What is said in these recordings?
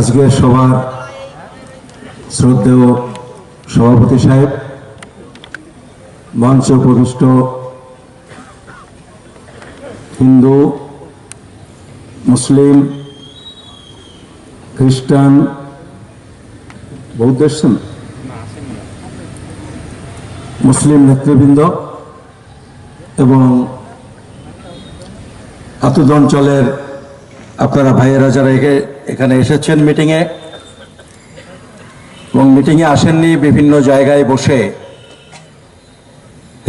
আজকের সভার শ্রদ্ধেয় সভাপতি সাহেব, মঞ্চে উপবিষ্ট হিন্দু, মুসলিম, খ্রিস্টান বৌদ্ধ? মুসলিম নেতৃবৃন্দ এবং আতুদ অঞ্চলের আপনারা ভাইয়েরা যারা একে- এখানে এসেছেন মিটিংয়ে এবং মিটিংয়ে আসেননি বিভিন্ন জায়গায় বসে।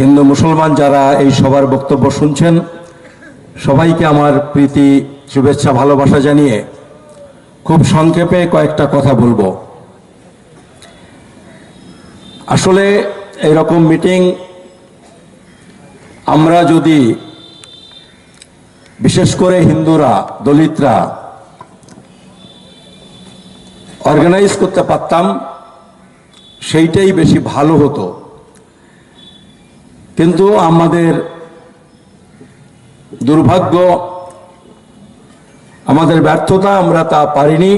হিন্দু মুসলমান যারা এই সবার বক্তব্য শুনছেন, সবাইকে আমার প্রীতি, শুভেচ্ছা, ভালোবাসা জানিয়ে খুব সংক্ষেপে কয়েকটা কথা বলব। আসলে এরকম মিটিং আমরা যদি, বিশেষ করে হিন্দুরা, দলিতরা অর্গানাইজ করতে পারতাম, সেইটাই বেশি ভালো হতো। কিন্তু আমাদের দুর্ভাগ্য, আমাদের ব্যর্থতা আমরা তা পারিনি।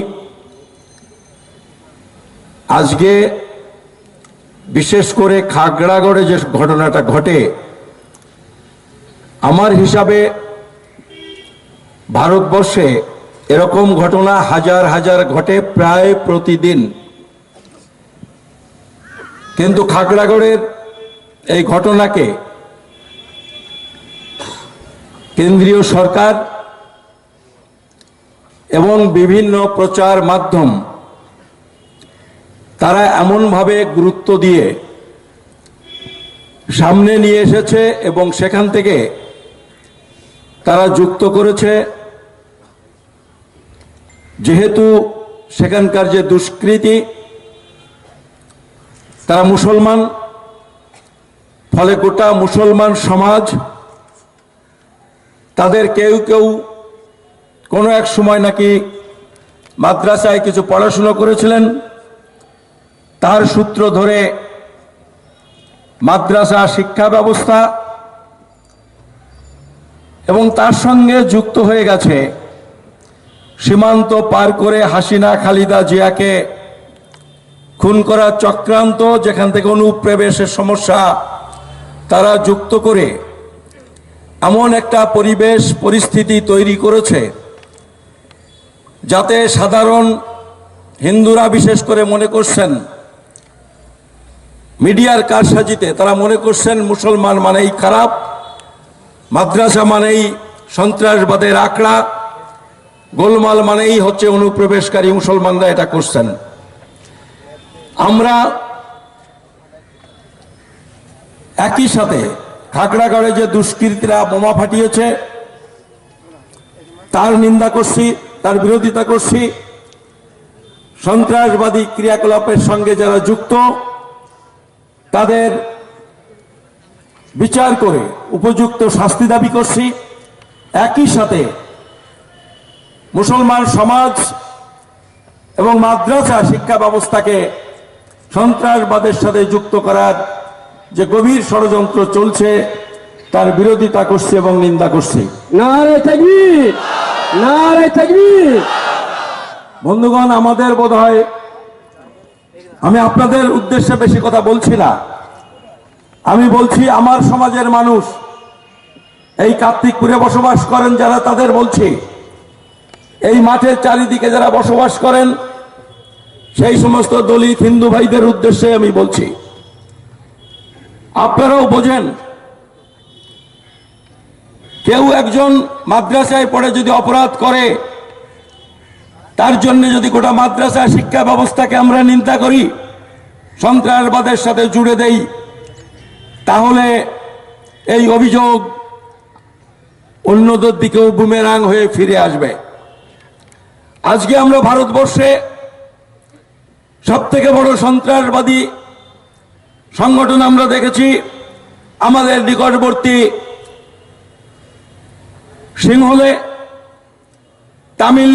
আজকে বিশেষ করে খাগড়াগড়ে যে ঘটনাটা ঘটে, আমার হিসাবে ভারতবর্ষে এরকম ঘটনা হাজার হাজার ঘটে প্রায় প্রতিদিন। কিন্তু খাগড়াগড়ের এই ঘটনাকে কেন্দ্রীয় সরকার এবং বিভিন্ন প্রচার মাধ্যম তারা এমনভাবে গুরুত্ব দিয়ে সামনে নিয়ে এসেছে এবং সেখান থেকে তারা যুক্ত করেছে। যেহেতু সেখানকার যে দুষ্কৃতি, তারা মুসলমান, ফলে গোটা মুসলমান সমাজ, তাদের কেউ কেউ কোনো এক সময় নাকি মাদ্রাসায় কিছু পড়াশুনো করেছিলেন, তার সূত্র ধরে মাদ্রাসা শিক্ষা ব্যবস্থা এবং তার সঙ্গে যুক্ত হয়ে গেছে সীমান্ত পার করে হাসিনা খালিদা জিয়াকে খুন করার চক্রান্ত, যেখান থেকে অনুপ্রবেশের সমস্যা তারা যুক্ত করে এমন একটা পরিবেশ, পরিস্থিতি তৈরি করেছে, যাতে সাধারণ হিন্দুরা বিশেষ করে মনে করছেন মিডিয়ার কারসাজিতে তারা মনে করছেন মুসলমান মানেই খারাপ, মাদ্রাসা মানেই সন্ত্রাসবাদের আঁকড়া গোলমাল মানেই হচ্ছে অনুপ্রবেশকারী মুসলমানরা এটা করছেন। আমরা একই সাথে খাগড়াগড়ে যে দুষ্কৃতীরা বোমা ফাটিয়েছে, তার নিন্দা করছি, তার বিরোধিতা করছি। সন্ত্রাসবাদী ক্রিয়াকলাপের সঙ্গে যারা যুক্ত, তাদের বিচার করে উপযুক্ত শাস্তি দাবি করছি। একই সাথে মুসলমান সমাজ এবং মাদ্রাসা শিক্ষা ব্যবস্থাকে সন্ত্রাসবাদের সাথে যুক্ত করার যে গভীর ষড়যন্ত্র চলছে তার বিরোধিতা করছে এবং নিন্দা করছে। বন্ধুগণ আমাদের বোধ হয় আমি আপনাদের উদ্দেশ্যে বেশি কথা বলছি না। আমি বলছি আমার সমাজের মানুষ এই কার্তিকপুরে বসবাস করেন যারা তাদের বলছি এই মাঠের চারিদিকে যারা বসবাস করেন, সেই সমস্ত দলিত হিন্দু ভাইদের উদ্দেশ্যে আমি বলছি, আপনারাও বোঝেন, কেউ একজন মাদ্রাসায় পড়ে যদি অপরাধ করে, তার জন্য যদি গোটা মাদ্রাসা শিক্ষা ব্যবস্থাকে আমরা নিন্দা করি, সন্ত্রাসবাদের সাথে জুড়ে দেই, তাহলে এই অভিযোগ অন্যদের দিকেও বুমেরাং হয়ে ফিরে আসবে। আজকে আমরা ভারতবর্ষে সব থেকে বড় সন্ত্রাসবাদী সংগঠন আমরা দেখেছি, আমাদের নিকটবর্তী সিংহলে তামিল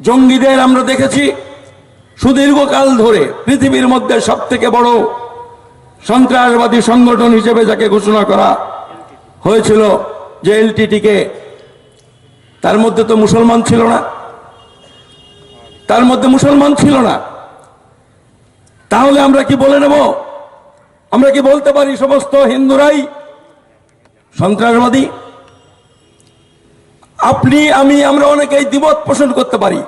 জঙ্গিদের আমরা দেখেছি। সুদীর্ঘকাল ধরে পৃথিবীর মধ্যে সব থেকে বড় সন্ত্রাসবাদী সংগঠন হিসেবে যাকে ঘোষণা করা হয়েছিল যে এলটিটিকে, তার মধ্যে তো মুসলমান ছিল না। তার মধ্যে মুসলমান ছিল না। তাহলে আমরা কি বলে নেব? আমরা কি বলতে পারি সমস্ত হিন্দুরাই সন্ত্রাসবাদী? আপনি, আমি, আমরা অনেকেই দিবত পোষণ করতে পারি।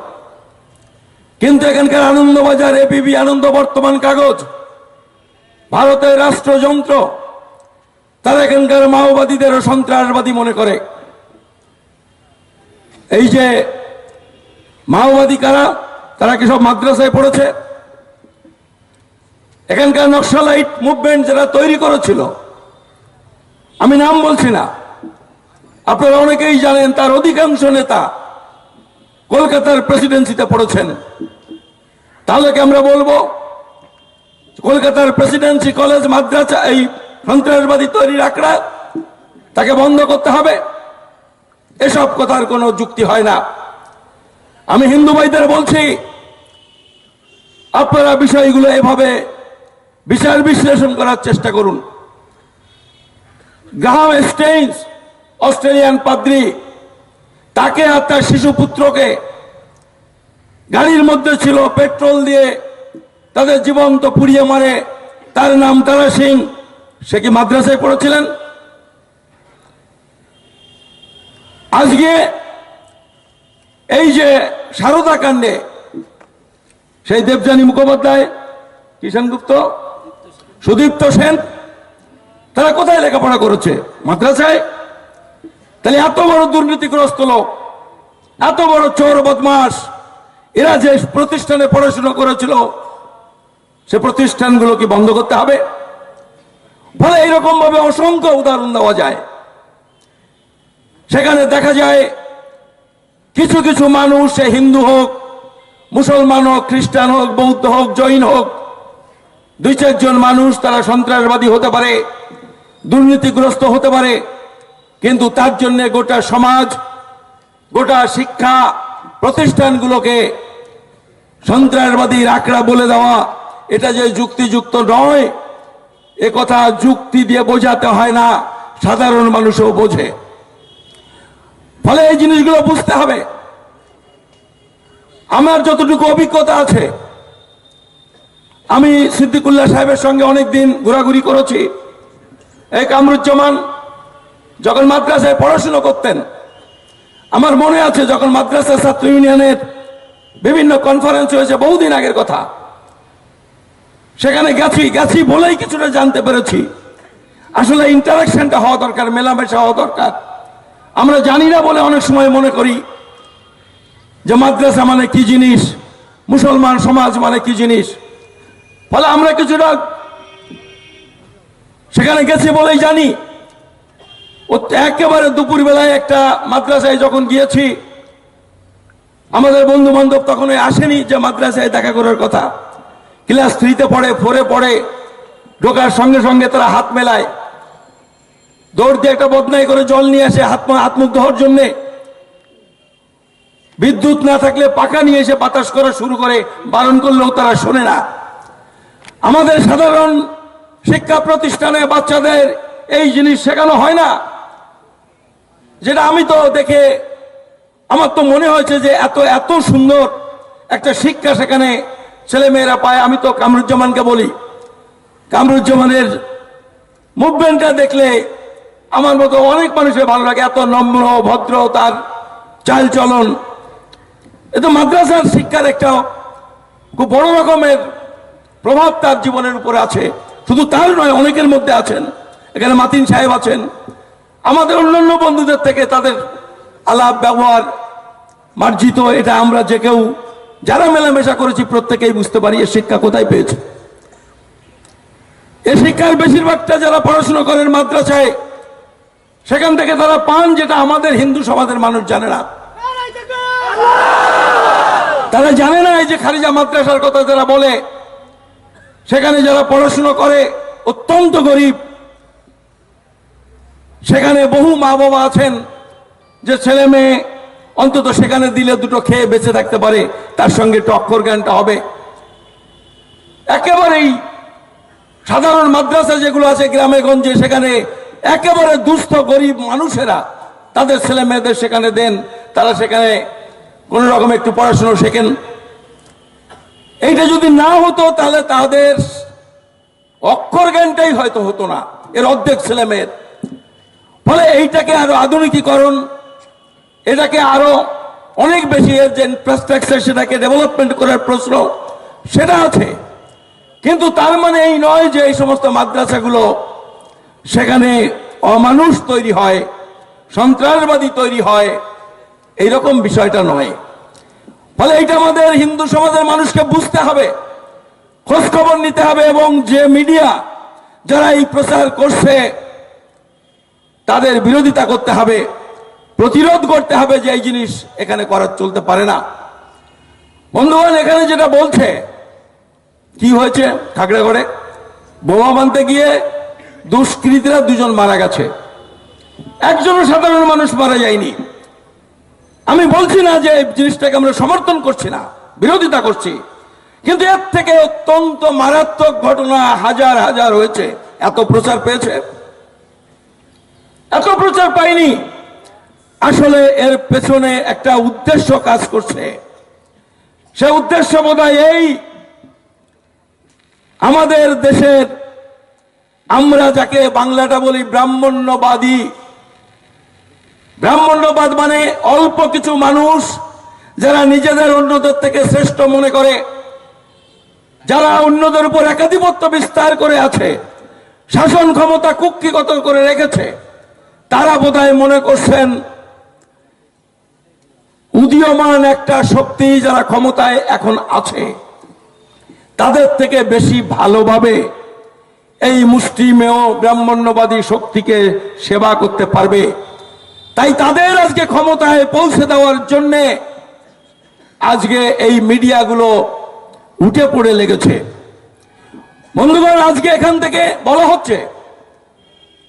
কিন্তু এখানকার আনন্দবাজার এবিবি আনন্দ বর্তমান কাগজ, ভারতের রাষ্ট্রযন্ত্র, তারা এখানকার মাওবাদীদেরও সন্ত্রাসবাদী মনে করে। এই যে মাওবাদী কারা? তারা কি সব মাদ্রাসায় পড়েছে? এখানকার নকশালাইট মুভমেন্ট যারা তৈরি করেছিল, আমি নাম বলছি না, আপনারা অনেকেই জানেন তার অধিকাংশ নেতা কলকাতার প্রেসিডেন্সিতে পড়েছেন। তাহলে কি আমরা বলব, কলকাতার প্রেসিডেন্সি কলেজ মাদ্রাসা, এই সন্ত্রাসবাদী তৈরির আঁকড়া, তাকে বন্ধ করতে হবে? এসব কথার কোনো যুক্তি হয় না। আমি হিন্দু ভাইদের বলছি, আপনারা বিষয়গুলো এভাবে বিচার বিশ্লেষণ করার চেষ্টা করুন। গ্রাহাম স্টেইনস অস্ট্রেলিয়ান পাদ্রী, তাকে আর তার শিশু পুত্রকে গাড়ির মধ্যে ছিল, পেট্রোল দিয়ে তাদের জীবন্ত পুড়িয়ে মারে। তার নাম তারা সিং। সে কি মাদ্রাসায় পড়েছিলেন? আজকে এই যে সারদা কাণ্ডে সেই দেবযানী মুখোপাধ্যায়, কিষাণ গুপ্ত, সুদীপ্ত সেন, তারা কোথায় লেখাপড়া করেছে? মাদ্রাসায়? তাহলে এত বড় দুর্নীতিগ্রস্ত লোক, এত বড় চোর বদমাস এরা যে প্রতিষ্ঠানে পড়াশোনা করেছিল, সে প্রতিষ্ঠানগুলো কি বন্ধ করতে হবে? ফলে এইরকম ভাবে অসংখ্য উদাহরণ দেওয়া যায়। সেখানে দেখা যায় কিছু কিছু মানুষ, সে হিন্দু হোক, মুসলমান হোক, খ্রিস্টান হোক, বৌদ্ধ হোক, জৈন হোক, দুই চারজন মানুষ তারা সন্ত্রাসবাদী হতে পারে, দুর্নীতিগ্রস্ত হতে পারে, কিন্তু তার জন্য গোটা সমাজ, গোটা শিক্ষা প্রতিষ্ঠানগুলোকে সন্ত্রাসবাদীর আঁকড়া বলে দেওয়া, এটা যে যুক্তিযুক্ত নয়, এ কথা যুক্তি দিয়ে বোঝাতে হয় না, সাধারণ মানুষও বোঝে। ফলে এই জিনিসগুলো বুঝতে হবে। আমার যতটুকু অভিজ্ঞতা আছে, আমি সিদ্দিকুল্লাহ সাহেবের সঙ্গে অনেকদিন ঘোরাঘুরি করেছি। এই কামরুজ্জামান যখন মাদ্রাসায় পড়াশুনো করতেন, আমার মনে আছে যখন মাদ্রাসা ছাত্র ইউনিয়নের বিভিন্ন কনফারেন্স হয়েছে বহুদিন আগের কথা, সেখানে গেছি গেছি বলেই কিছুটা জানতে পেরেছি। আসলে ইন্টারাকশনটা হওয়া দরকার, মেলামেশা হওয়া দরকার। আমরা জানি না বলে অনেক সময় মনে করি যে মাদ্রাসা মানে কি জিনিস? মুসলমান সমাজ মানে কি জিনিস? ফলে আমরা কিছুটা সেখানে গেছি বলেই জানি। একেবারে দুপুর বেলায় একটা মাদ্রাসায় যখন গিয়েছি, আমাদের বন্ধু বান্ধব তখন আসেনি যে মাদ্রাসায় দেখা করার কথা। ক্লাস থ্রিতে পড়ে, ফোরে পড়ে, ঢোকার সঙ্গে সঙ্গে তারা হাত মেলায়। দৌড় দিয়ে একটা বদনাই করে জল নিয়ে আসে হাত হাত মুখ ধোয়ার জন্যে। বিদ্যুৎ না থাকলে পাখা নিয়ে এসে বাতাস করা শুরু করে, বারণ করলেও তারা শোনে না। আমাদের সাধারণ শিক্ষা প্রতিষ্ঠানে বাচ্চাদের এই জিনিস শেখানো হয় না। যেটা আমি তো দেখে আমার তো মনে হয়েছে যে এত এত সুন্দর একটা শিক্ষা সেখানে ছেলে মেয়েরা পায়। আমি তো কামরুজ্জামানকে বলি। কামরুজ্জামানের মুভমেন্টটা দেখলে আমার মতো অনেক মানুষের ভালো লাগে, এত নম্র, ভদ্র, তার চাল চলন এ তো মাদ্রাসার শিক্ষার একটা খুব বড় রকমের প্রভাব তার জীবনের উপরে আছে। শুধু তার নয়, অনেকের মধ্যে আছেন। এখানে মাতিন সাহেব আছেন। আমাদের অন্যান্য বন্ধুদের থেকে তাদের আলাপ, ব্যবহার মার্জিত, এটা আমরা যে কেউ, যারা মেলামেশা করেছি, প্রত্যেকেই বুঝতে পারি এ শিক্ষা কোথায় পেয়েছে। এ শিক্ষার বেশিরভাগটা যারা পড়াশোনা করেন মাদ্রাসায় সেখান থেকে তারা পান যেটা আমাদের হিন্দু সমাজের মানুষ জানে না। তারা জানে না এই যে খারিজা মাদ্রাসার কথা যারা বলে, সেখানে যারা পড়াশুনো করে, অত্যন্ত গরিব, সেখানে বহু মা বাবা আছেন, যে ছেলে মেয়ে অন্তত সেখানে দিলে দুটো খেয়ে বেঁচে থাকতে পারে, তার সঙ্গে টক্কর জ্ঞানটা হবে। একেবারেই সাধারণ মাদ্রাসা যেগুলো আছে গ্রামে গঞ্জে সেখানে একেবারে দুস্থ গরিব মানুষেরা তাদের ছেলে মেয়েদের সেখানে দেন, তারা সেখানে কোন রকম একটু পড়াশুনো শেখেন। এইটা যদি না হতো, তাহলে তাদের অক্ষর জ্ঞানটাই হয়তো হতো না, এর অর্ধেক ছেলে মেয়ের। ফলে এইটাকে আরও আধুনিকীকরণ, এটাকে আরও অনেক বেশি এর যে ইনফ্রাস্ট্রাকচার সেটাকে ডেভেলপমেন্ট করার প্রশ্ন, সেটা আছে। কিন্তু তার মানে এই নয় যে এই সমস্ত মাদ্রাসাগুলো সেখানে অমানুষ তৈরি হয়, সন্ত্রাসবাদী তৈরি হয়, এইরকম বিষয়টা নয়। ফলে এটা আমাদের হিন্দু সমাজের মানুষকে বুঝতে হবে খোঁজ খবর নিতে হবে এবং যে মিডিয়া যারা এই প্রচার করছে, তাদের বিরোধিতা করতে হবে, প্রতিরোধ করতে হবে যে এই জিনিস এখানে করার চলতে পারে না। বন্ধুগণ, এখানে যেটা বলছে, কি হয়েছে ঠাকরাগড়ে বোমা বানতে গিয়ে দুষ্কৃতীরা দুজন মারা গেছে। একজনও সাধারণ মানুষ মারা যায়নি। আমি বলছি না যে এই জিনিসটাকে আমরা সমর্থন করছি না, বিরোধিতা করছি। কিন্তু এর থেকে অত্যন্ত মারাত্মক ঘটনা হাজার হাজার হয়েছে। এত প্রচার পেয়েছে। এত প্রচার পাইনি। আসলে এর পেছনে একটা উদ্দেশ্য কাজ করছে। সে উদ্দেশ্য বোধহয় এই, আমাদের দেশের আমরা যাকে বাংলাটা বলি ব্রাহ্মণ্যবাদী। ব্রাহ্মণ্যবাদ মানে অল্প কিছু মানুষ যারা নিজেদের অন্যদের থেকে শ্রেষ্ঠ মনে করে, যারা অন্যদের উপর একাধিপত্য বিস্তার করে আছে, শাসন ক্ষমতা কুক্ষিগত করে রেখেছে, তারা বোধহয় মনে করছেন উদীয়মান একটা শক্তি যারা ক্ষমতায় এখন আছে, তাদের থেকে বেশি ভালোভাবে এই মুষ্টিমেয় ব্রাহ্মণ্যবাদী শক্তিকে সেবা করতে পারবে। তাই তাদের আজকে ক্ষমতায় পৌঁছে দেওয়ার জন্যে আজকে এই মিডিয়াগুলো উঠে পড়ে লেগেছে। বন্ধুগণ, আজকে এখান থেকে বলা হচ্ছে,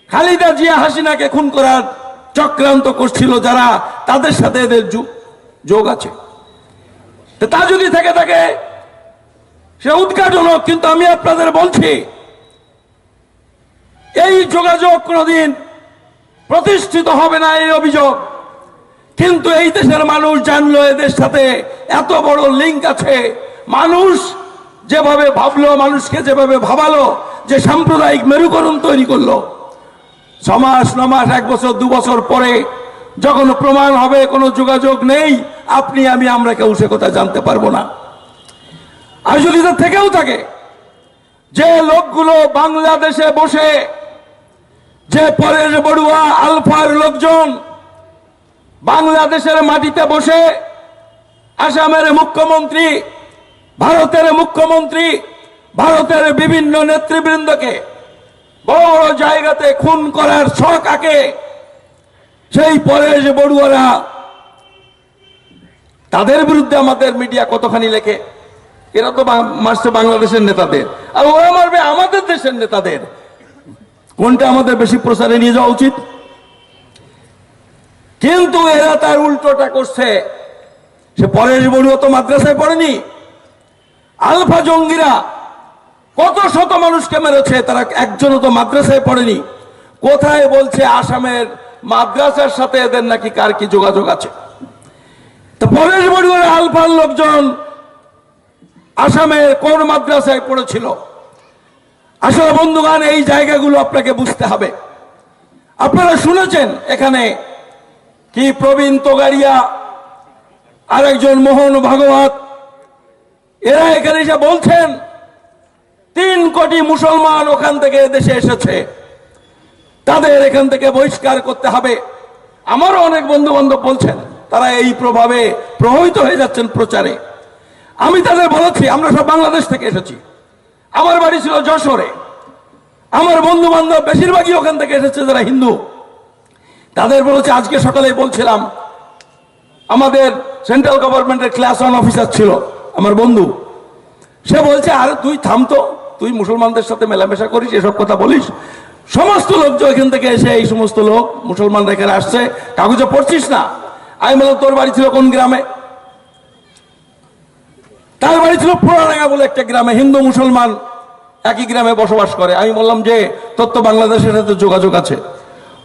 খালিদা জিয়া হাসিনাকে খুন করার চক্রান্ত করছিল যারা, তাদের সাথে এদের যোগ আছে। তো তা যদি থেকে থাকে, সে উদ্ঘাটন কিন্তু আমি আপনাদের বলছি এই যোগাযোগ কোনোদিন প্রতিষ্ঠিত হবে না এই অভিযোগ। কিন্তু এই দেশের মানুষ জানলো এদের সাথে এত বড় লিঙ্ক আছে। মানুষ যেভাবে ভাবলো, মানুষকে যেভাবে ভাবালো, যে সাম্প্রদায়িক মেরুকরণ তৈরি করল। ছমাস, নমাস, এক বছর, দু বছর পরে যখন প্রমাণ হবে, কোনো যোগাযোগ নেই, আপনি, আমি, আমরা কেউ সে কথা জানতে পারব না। আর যদি থেকেও থাকে, যে লোকগুলো বাংলাদেশে বসে যে পরের বড়ুয়া আলফার লোকজন বাংলাদেশের মাটিতে বসে আসামের মুখ্যমন্ত্রী, ভারতের মুখ্যমন্ত্রী, ভারতের বিভিন্ন নেতৃবৃন্দকে বড় জায়গাতে খুন করার শখ আঁকে সেই পরেশ বড়ুয়ারা তাদের বিরুদ্ধে আমাদের মিডিয়া কতখানি লেখে? এরা তো মারছে বাংলাদেশের নেতাদের। আর ওরা মারবে আমাদের দেশের নেতাদের। কোনটা আমাদের বেশি প্রচারে নিয়ে যাওয়া উচিত? কিন্তু এরা তার উল্টোটা করছে। সে পরেশ বড়ুয়া তো মাদ্রাসায় পড়েনি। আলফা জঙ্গিরা কত শত মানুষকে মেরেছে, তারা একজনও তো মাদ্রাসায় পড়েনি। কোথায় বলছে আসামের মাদ্রাসার সাথে এদের নাকি কার কি যোগাযোগ আছে? তো পরেশ বড়ুয়ার আলফার লোকজন আসামের কোন মাদ্রাসায় পড়েছিল? আসলে বন্ধুগান এই জায়গাগুলো আপনাকে বুঝতে হবে। আপনারা শুনেছেন এখানে কি প্রবীণ তোগাড়িয়া, আরেকজন মোহন ভাগবত, এরা এখানে এসে বলছেন, তিন কোটি মুসলমান ওখান থেকে দেশে এসেছে। তাদের এখান থেকে বহিষ্কার করতে হবে। আমারও অনেক বন্ধু বান্ধব বলছেন, তারা এই প্রভাবে প্রভাবিত হয়ে যাচ্ছেন প্রচারে। আমি তাদের বলেছি, আমরা সব বাংলাদেশ থেকে এসেছি। আমার বাড়ি ছিল যশোরে। আমার বন্ধু বান্ধব বেশিরভাগই ওখান থেকে এসেছে যারা হিন্দু। তাদের বলেছে, আজকে সকালে বলছিলাম, আমাদের সেন্ট্রাল গভর্নমেন্টের ক্লাস ওয়ান অফিসার ছিল, আমার বন্ধু। সে বলছে, আরে তুই থামতো তুই মুসলমানদের সাথে মেলামেশা করিস, এসব কথা বলিস। সমস্ত লোক যে ওইখান থেকে এসে, এই সমস্ত লোক মুসলমানরা এখানে আসছে, কাগজে পড়ছিস না? আমি বললাম, তোর বাড়ি ছিল কোন গ্রামে? তার বাড়ি ছিল পুরাডাঙ্গা বলে একটা গ্রামে, হিন্দু মুসলমান একই গ্রামে বসবাস করে। আমি বললাম যে, তোর তো বাংলাদেশের সাথে যোগাযোগ আছে।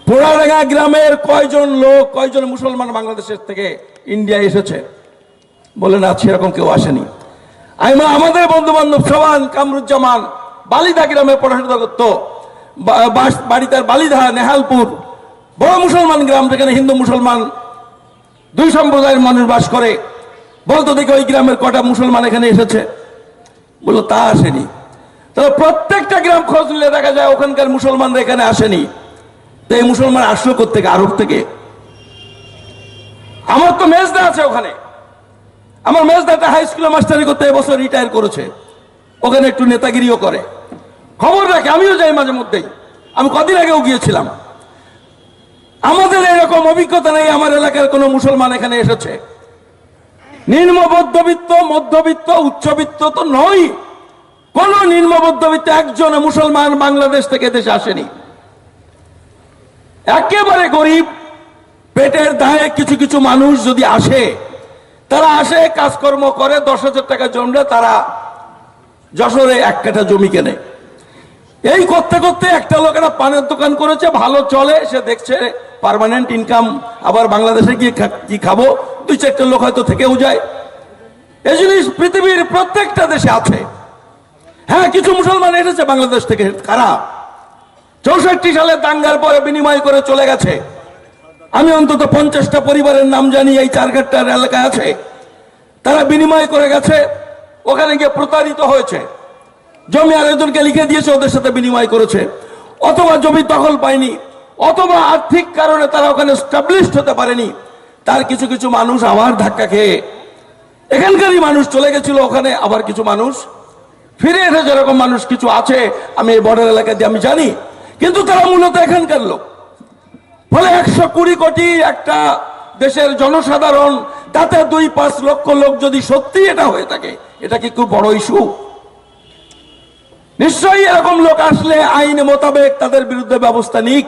পোড়াডাঙ্গা গ্রামের কয়জন লোক, কয়জন মুসলমান বাংলাদেশের থেকে ইন্ডিয়া এসেছে? বলে, না, সেরকম কেউ আসেনি। আমি আমাদের বন্ধু বান্ধব সবান, কামরুজ্জামান, বালিদা গ্রামে পড়াশোনা করতো। বাড়ি তার বালিদা, নেহালপুর, বড় মুসলমান গ্রাম যেখানে হিন্দু মুসলমান দুই সম্প্রদায়ের মানুষ বাস করে। বলতো, দেখি ওই গ্রামের কটা মুসলমান এখানে এসেছে। বলল, তা আসেনি। তবে প্রত্যেকটা গ্রাম খোঁজ নিলে দেখা যায় ওখানকার মুসলমানরা এখানে আসেনি। তো এই মুসলমান আসলো থেকে আরব থেকে। আমার তো মেজদা আছে ওখানে। আমার মেজদাটা হাই স্কুলে মাস্টারি করতে এবছর রিটায়ার করেছে। ওখানে একটু নেতাগিরিও করে। খবর রাখে, আমিও যাই মাঝে মধ্যেই। আমি কদিন আগেও গিয়েছিলাম। আমাদের এরকম অভিজ্ঞতা নেই, আমার এলাকার কোনো মুসলমান এখানে এসেছে। নিম্ন মধ্যবিত্ত, উচ্চবিত্ত তো নয়। কোন নিম্ন মধ্যবিত্ত একজন মুসলমান বাংলাদেশ থেকে দেশে আসেনি। একেবারে গরিব, পেটের দায়ে কিছু কিছু মানুষ যদি আসে, তারা আসে, কাজকর্ম করে, দশ হাজার টাকা জমলে তারা যশোরে এক কাঠা জমি কেনে। এই করতে করতে একটা লোক একটা পানের দোকান করেছে, ভালো চলে, সে দেখছে পার্মানেন্ট ইনকাম আবার বাংলাদেশে গিয়ে কি খাব? দুই চারটে লোক হয়তো থেকেও যায়। এই জিনিস পৃথিবীর প্রত্যেকটা দেশে আছে। হ্যাঁ কিছু মুসলমান এসেছে বাংলাদেশ থেকে। কারা? চৌষট্টি সালে দাঙ্গার পরে বিনিময় করে চলে গেছে। আমি অন্তত পঞ্চাশটা পরিবারের নাম জানি এই চারঘাটটার এলাকায় আছে। তারা বিনিময় করে গেছে। ওখানে গিয়ে প্রতারিত হয়েছে। জমি আরেকজনকে লিখে দিয়েছে, ওদের সাথে বিনিময় করেছে। অথবা জমি দখল পায়নি। অথবা আর্থিক কারণে তারা ওখানে স্টাবলিশড হতে পারেনি। তার কিছু কিছু মানুষ আবার ধাক্কা খেয়ে এখানকারই মানুষ চলে গেছিল, ওখানে আবার কিছু মানুষ ফিরে এসে যেরকম মানুষ কিছু আছে, আমি এই বর্ডার এলাকা দিয়ে আমি জানি, কিন্তু তারা মূলত এখানকার লোক। ফলে একশো কুড়ি কোটি একটা দেশের জনসাধারণ, তাতে দুই পাঁচ লক্ষ লোক যদি সত্যি এটা হয়ে থাকে, এটা কি খুব বড় ইস্যু নিশ্চয়ই এরকম লোক আসলে আইন মোতাবেক তাদের বিরুদ্ধে ব্যবস্থা নিক,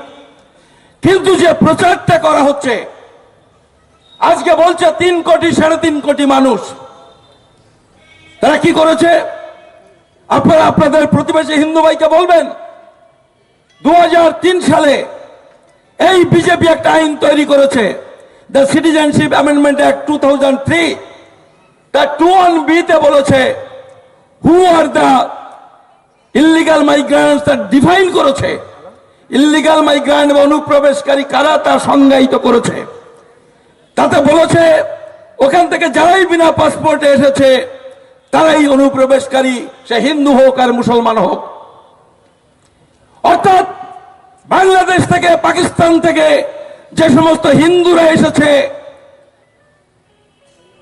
কিন্তু যে প্রচারটা করা হচ্ছে আজকে বলছে তিন কোটি, সাড়ে তিন কোটি মানুষ। তারা কি করেছে? আপনারা আপনাদের প্রতিবেশী হিন্দু ভাইকে বলবেন দু হাজার তিন সালে এই বিজেপি একটা আইন তৈরি করেছে the citizenship amendment act two thousand three the two one বিতে বলেছে who are the illegal migrants তা ডিফাইন করেছে? ইলিগাল মাইগ্রেন্ট বা অনুপ্রবেশকারী কারা তা সংজ্ঞায়িত করেছে? তাতে বলেছে, ওখান থেকে যারাই বিনা পাসপোর্টে এসেছে, তারাই অনুপ্রবেশকারী, সে হিন্দু হোক আর মুসলমান হোক। অর্থাৎ, বাংলাদেশ থেকে, পাকিস্তান থেকে যে সমস্ত হিন্দুরা এসেছে,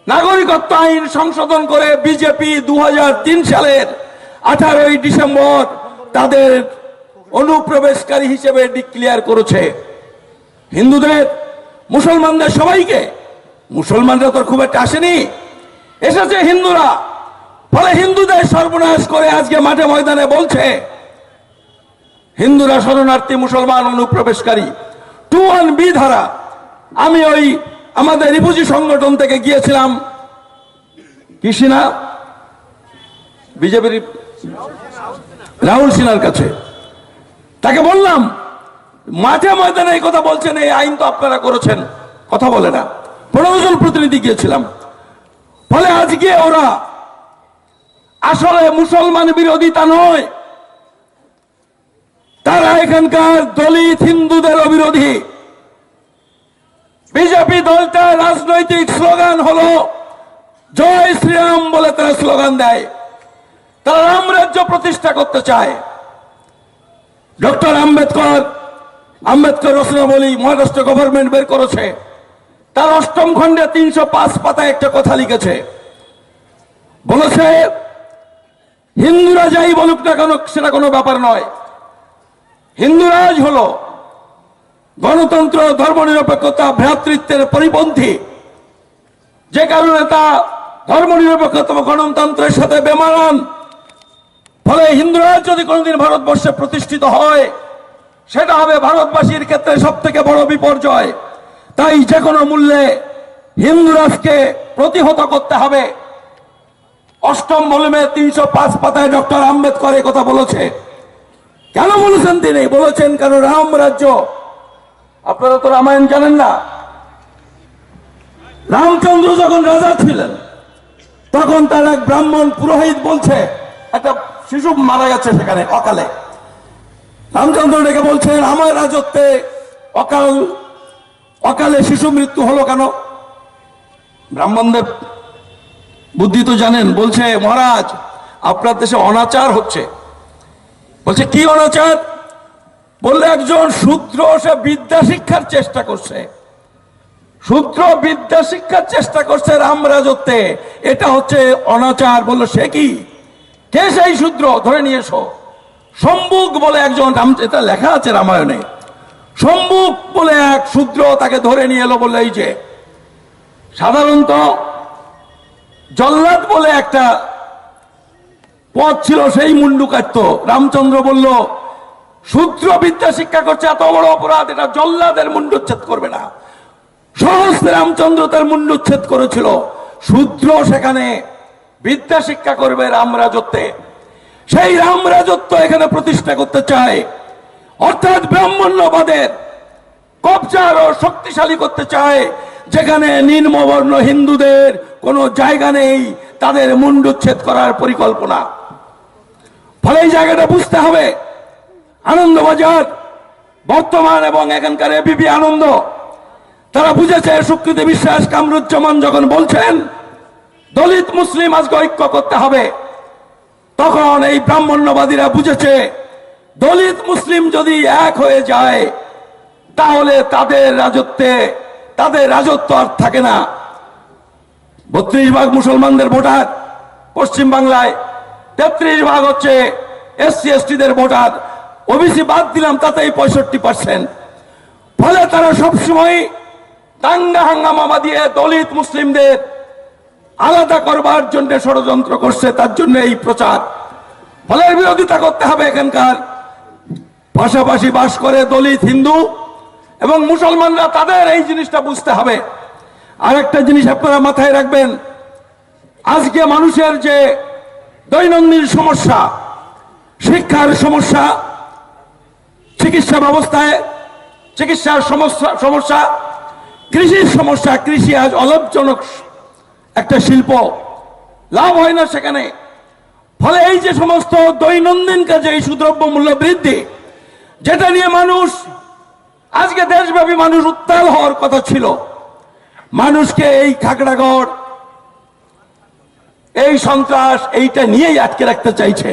নাগরিকত্ব আইন সংশোধন করে বিজেপি দু হাজার তিন সালের আঠারোই ডিসেম্বর তাদের অনুপ্রবেশকারী হিসেবে ডিক্লেয়ার করেছে। হিন্দুদের মুসলমানদের সবাইকে। মুসলমানরা তো খুব একটা আসেনি। এসেছে হিন্দুরা। ফলে হিন্দুদের সর্বনাশ করে আজকে মাঠে ময়দানে বলছে, হিন্দুরা শরণার্থী মুসলমান অনুপ্রবেশকারী। টু ওয়ান বি ধারা। আমি ওই আমাদের রিফুজি সংগঠন থেকে গিয়েছিলাম। কৃষিনা বিজেপির রাহুল সিনহার কাছে। তাকে বললাম মাঠে ময়দানে এই কথা বলছেন, এই আইন তো আপনারা করেছেন, কথা বলে না। পনেরো জন প্রতিনিধি গিয়েছিলাম। ফলে আজকে ওরা আসলে মুসলমান বিরোধিতা নয়। তারা এখানকার দলিত হিন্দুদের বিরোধী বিজেপি দলটা রাজনৈতিক স্লোগান হলো, জয় শ্রীরাম বলে তারা স্লোগান দেয়। তারা রাম রাজ্য প্রতিষ্ঠা করতে চায়। ডক্টর আম্বেদকর আম্বেদকর রচনাবলী মহারাষ্ট্র গভর্নমেন্ট বের করেছে। তার অষ্টম খণ্ডে তিনশো পাঁচ পাতায় একটা কথা লিখেছে। বলেছে হিন্দুরা যাই বলুক না কেন, সেটা কোনো ব্যাপার নয়। হিন্দুরাজ হল গণতন্ত্র, ধর্মনিরপেক্ষতা, ভ্রাতৃত্বের পরিপন্থী। যে কারণে তা ধর্মনিরপেক্ষতা গণতন্ত্রের সাথে বেমানান। ফলে হিন্দুরাজ যদি কোনোদিন ভারতবর্ষে প্রতিষ্ঠিত হয় সেটা হবে ভারতবাসীর ক্ষেত্রে সব থেকে বড় বিপর্যয়। তাই যে কোনো মূল্যে হিন্দুরাজকে প্রতিহত করতে হবে। অষ্টম ভলিউমে তিনশো পাঁচ পাতায় ডক্টর আম্বেদকর কথা বলেছে। কেন বলেছেন তিনি? বলেছেন কেন রাম রাজ্য? আপনারা তো রামায়ণ জানেন না। রামচন্দ্র যখন রাজা ছিলেন, তখন তার এক ব্রাহ্মণ পুরোহিত বলছে, একটা শিশু মারা গেছে সেখানে, অকালে। রামচন্দ্র ডেকে বলছেন, আমার রাজত্বে অকাল, অকালে শিশু মৃত্যু হলো কেন? ব্রাহ্মণদের বুদ্ধি তো জানেন, বলছে, মহারাজ, আপনার দেশে অনাচার হচ্ছে। বলছে, কি অনাচার? বললে, একজন শূদ্র, সে বিদ্যা শিক্ষার চেষ্টা করছে। শূদ্র, বিদ্যা শিক্ষার চেষ্টা করছে রাম রাজত্বে। এটা হচ্ছে অনাচার। বলল, সে কি? কে সেই শূদ্র? ধরে নিয়ে এসো। সম্মুখ বলে একজন এটা লেখা আছে রামায়ণে। সম্মুখ বলে এক শূদ্র তাকে ধরে নিয়ে এলো বলল, এই যে, সাধারণত জল্লাদ বলে একটা পদ ছিল, সেই মুন্ডু রামচন্দ্র বলল শূদ্র বিদ্যা শিক্ষা করছে, এত বড় অপরাধ, এটা জল্লাদের মুন্ডুচ্ছেদ করবে না। সহস্রে রামচন্দ্র তার মুন্ডুচ্ছেদ করেছিল। শূদ্র সেখানে বিদ্যা শিক্ষা করবে রাম রাজত্বে সেই রাম রাজত্ব এখানে প্রতিষ্ঠা করতে চায়। অর্থাৎ ব্রাহ্মণ্যবাদের কবজা আরও শক্তিশালী করতে চায়, যেখানে নিম্নবর্ণ হিন্দুদের কোনো জায়গা নেই, তাদের মুন্ডুচ্ছেদ করার পরিকল্পনা। ফলে এই জায়গাটা বুঝতে হবে, আনন্দবাজার বর্তমান এবং এখানকার এবিপি আনন্দ। তারা বুঝেছে, সুকৃতি বিশ্বাস কামরুজ্জামান যখন বলছেন, দলিত মুসলিম আজকে ঐক্য করতে হবে। তখন এই ব্রাহ্মণ্যবাদীরা বুঝেছে, দলিত মুসলিম যদি এক হয়ে যায়, তাহলে তাদের রাজত্বে, তাদের রাজত্ব আর থাকে না। বত্রিশ ভাগ মুসলমানদের ভোটার পশ্চিম বাংলায়, তেত্রিশ ভাগ হচ্ছে এসসি, এসটিদের ভোটার। ওবিসি বাদ দিলাম, তাতেই পঁয়ষট্টি পার্সেন্ট। ফলে তারা সবসময় দাঙ্গা হাঙ্গামা দিয়ে দলিত মুসলিমদের আলাদা করবার জন্য ষড়যন্ত্র করছে, তার জন্য এই প্রচার। ফলে বিরোধিতা করতে হবে এখানকার। পাশাপাশি বাস করে দলিত হিন্দু এবং মুসলমানরা তাদের এই জিনিসটা বুঝতে হবে। আর একটা জিনিস আপনারা মাথায় রাখবেন, আজকে মানুষের যে দৈনন্দিন সমস্যা, শিক্ষার সমস্যা, চিকিৎসা ব্যবস্থায় চিকিৎসার সমস্যা সমস্যা, কৃষির সমস্যা, কৃষি আজ অলাভজনক একটা শিল্প। লাভ হয় না সেখানে। ফলে এই যে সমস্ত দৈনন্দিন কাজে এই সুদ্রব্য মূল্য বৃদ্ধি, যেটা নিয়ে মানুষ, আজকে দেশব্যাপী মানুষ উত্তাল হওয়ার কথা ছিল। মানুষকে এই খাগড়াগড়, এই সন্ত্রাস, এইটা নিয়েই আটকে রাখতে চাইছে।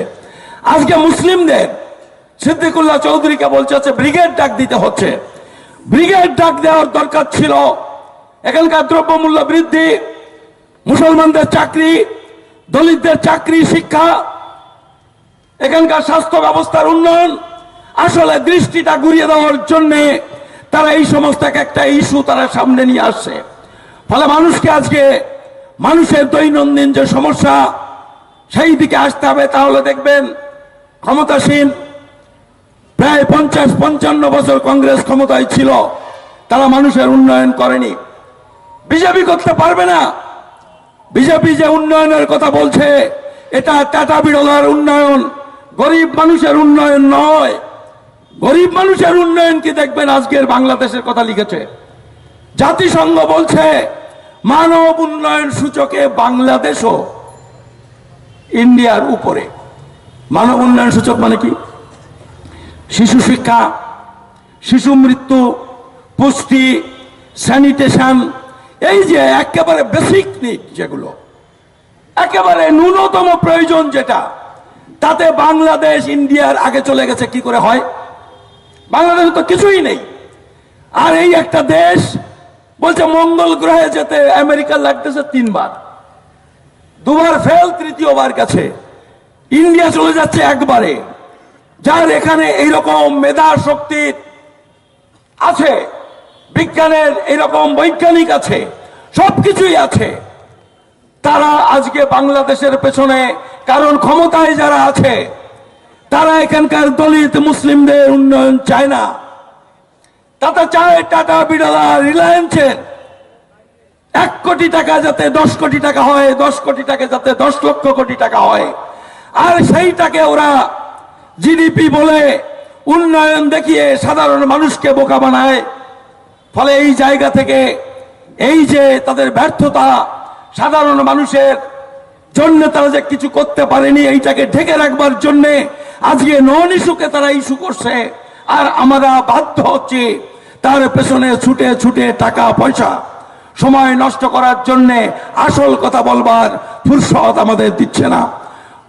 আজকে মুসলিমদের, সিদ্দিকুল্লাহ চৌধুরীকে বলছে হচ্ছে ব্রিগেড ডাক দিতে হচ্ছে। ব্রিগেড ডাক দেওয়ার দরকার ছিল। এখানকার দ্রব্যমূল্য বৃদ্ধি মুসলমানদের চাকরি, দলিতদের চাকরি, শিক্ষা, এখানকার স্বাস্থ্য ব্যবস্থার উন্নয়ন, আসলে দৃষ্টিটা ঘুরিয়ে দেওয়ার জন্য তারা এই সমস্ত এক একটা ইস্যু তারা সামনে নিয়ে আসছে। ফলে মানুষকে আজকে মানুষের দৈনন্দিন যে সমস্যা, সেই দিকে আসতে হবে। তাহলে দেখবেন ক্ষমতাসীন প্রায় পঞ্চাশ, পঞ্চান্ন বছর কংগ্রেস ক্ষমতায় ছিল। তারা মানুষের উন্নয়ন করেনি। বিজেপি করতে পারবে না। বিজেপি যে উন্নয়নের কথা বলছে, এটা টাটা বিড়লার উন্নয়ন। গরিব মানুষের উন্নয়ন নয়। গরিব মানুষের উন্নয়ন কি দেখবেন আজকের বাংলাদেশের কথা লিখেছে। জাতিসংঘ বলছে, মানব উন্নয়ন সূচকে বাংলাদেশও ইন্ডিয়ার উপরে। মানব উন্নয়ন সূচক মানে কি? শিশু শিক্ষা, শিশু মৃত্যু, পুষ্টি, স্যানিটেশন এই যে একেবারে বেসিক নিড যেগুলো, একেবারে ন্যূনতম প্রয়োজন যেটা, তাতে বাংলাদেশ ইন্ডিয়ার আগে চলে গেছে, কি করে হয়? বাংলাদেশে তো কিছুই নেই। আর এই একটা দেশ বলছে মঙ্গল গ্রহে যেতে আমেরিকা লাগতেছে তিনবার। দুবার ফেল তৃতীয়বার কাছে ইন্ডিয়া চলে যাচ্ছে একবারে। যার এখানে এইরকম মেধা শক্তি আছে। বিজ্ঞানের এরকম বৈজ্ঞানিক আছে, সবকিছুই আছে। তারা আজকে বাংলাদেশের পেছনে, কারণ ক্ষমতায় যারা আছে, তারা এখানকার দলিত মুসলিমদের উন্নয়ন চায় না। তাতে চায় টাটা বিড়ালা রিলায়েন্সের। এক কোটি টাকা যাতে দশ কোটি টাকা হয়, দশ কোটি টাকা যাতে দশ লক্ষ কোটি টাকা হয়। আর সেইটাকে ওরা জিডিপি বলে উন্নয়ন দেখিয়ে সাধারণ মানুষকে বোকা বানায়। ফলে এই জায়গা থেকে এই যে তাদের ব্যর্থতা, সাধারণ মানুষের জন্য তারা যে কিছু করতে পারেনি, এইটাকে ঢেকে রাখবার জন্য আজকে নন ইস্যুকে তারা ইস্যু করছে। আর আমরা বাধ্য হচ্ছি তার পেছনে ছুটে ছুটে টাকা, পয়সা সময় নষ্ট করার জন্য আসল কথা বলবার ফুরসত আমাদের দিচ্ছে না।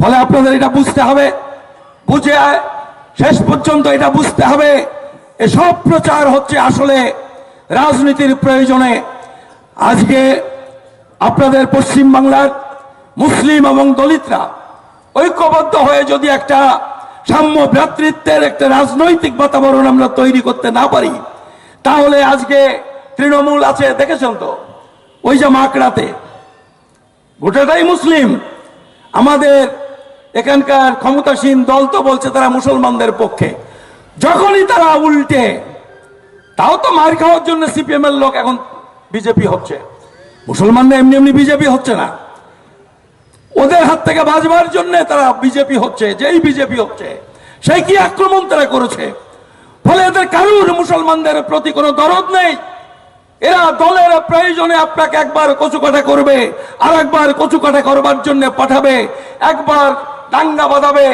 ফলে আপনাদের এটা বুঝতে হবে, বুঝে শেষ পর্যন্ত এটা বুঝতে হবে। এসব প্রচার হচ্ছে আসলে রাজনীতির প্রয়োজনে আজকে আপনাদের পশ্চিম বাংলার মুসলিম এবং দলিতরা ঐক্যবদ্ধ হয়ে যদি একটা সাম্য ভ্রাতৃত্বের একটা রাজনৈতিক বাতাবরণ আমরা তৈরি করতে না পারি, তাহলে আজকে তৃণমূল আছে, দেখেছেন তো? ওই যে মাকড়াতে। গোটাটাই মুসলিম। আমাদের এখানকার ক্ষমতাসীন দল তো বলছে তারা মুসলমানদের পক্ষে। যখনই তারা উল্টে তাও তো মার খাওয়ার জন্য সিপিএম এর লোক এখন বিজেপি হচ্ছে। মুসলমানরা এমনি এমনি বিজেপি হচ্ছে না। ওদের হাত থেকে বাঁচবার জন্য তারা বিজেপি হচ্ছে, যেই বিজেপি হচ্ছে। সেই কি আক্রমণ তারা করেছে? ফলে এদের কারুর মুসলমানদের প্রতি কোনো দরদ নেই? এরা দলের প্রয়োজনে আপনাকে একবার কচুকাটা করবে, আর একবার কচুকাটা করবার জন্য পাঠাবে, একবার দাঙ্গা বাঁধাবে,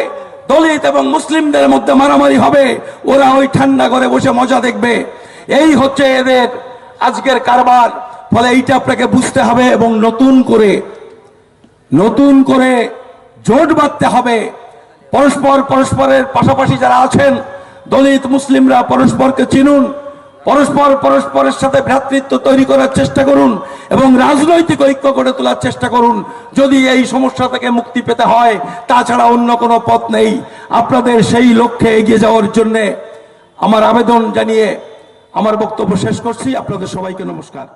দলিত এবং মুসলিমদের মধ্যে মারামারি হবে, ওরা ওই ঠান্ডা করে বসে মজা দেখবে। এই হচ্ছে এদের আজকের কারবার। ফলে এইটা আপনাকে বুঝতে হবে এবং নতুন করে নতুন করে জোট বাঁধতে হবে। পরস্পর পরস্পরের পাশাপাশি যারা আছেন, দলিত মুসলিমরা পরস্পরকে চিনুন, পরস্পর পরস্পরের সাথে ভ্রাতৃত্ব তৈরি করার চেষ্টা করুন এবং রাজনৈতিক ঐক্য গড়ে তোলার চেষ্টা করুন। যদি এই সমস্যা থেকে মুক্তি পেতে হয়, তাছাড়া অন্য কোনো পথ নেই। আপনাদের সেই লক্ষ্যে এগিয়ে যাওয়ার জন্য আমার আবেদন জানিয়ে আমার বক্তব্য শেষ করছি আপনাদের সবাইকে নমস্কার।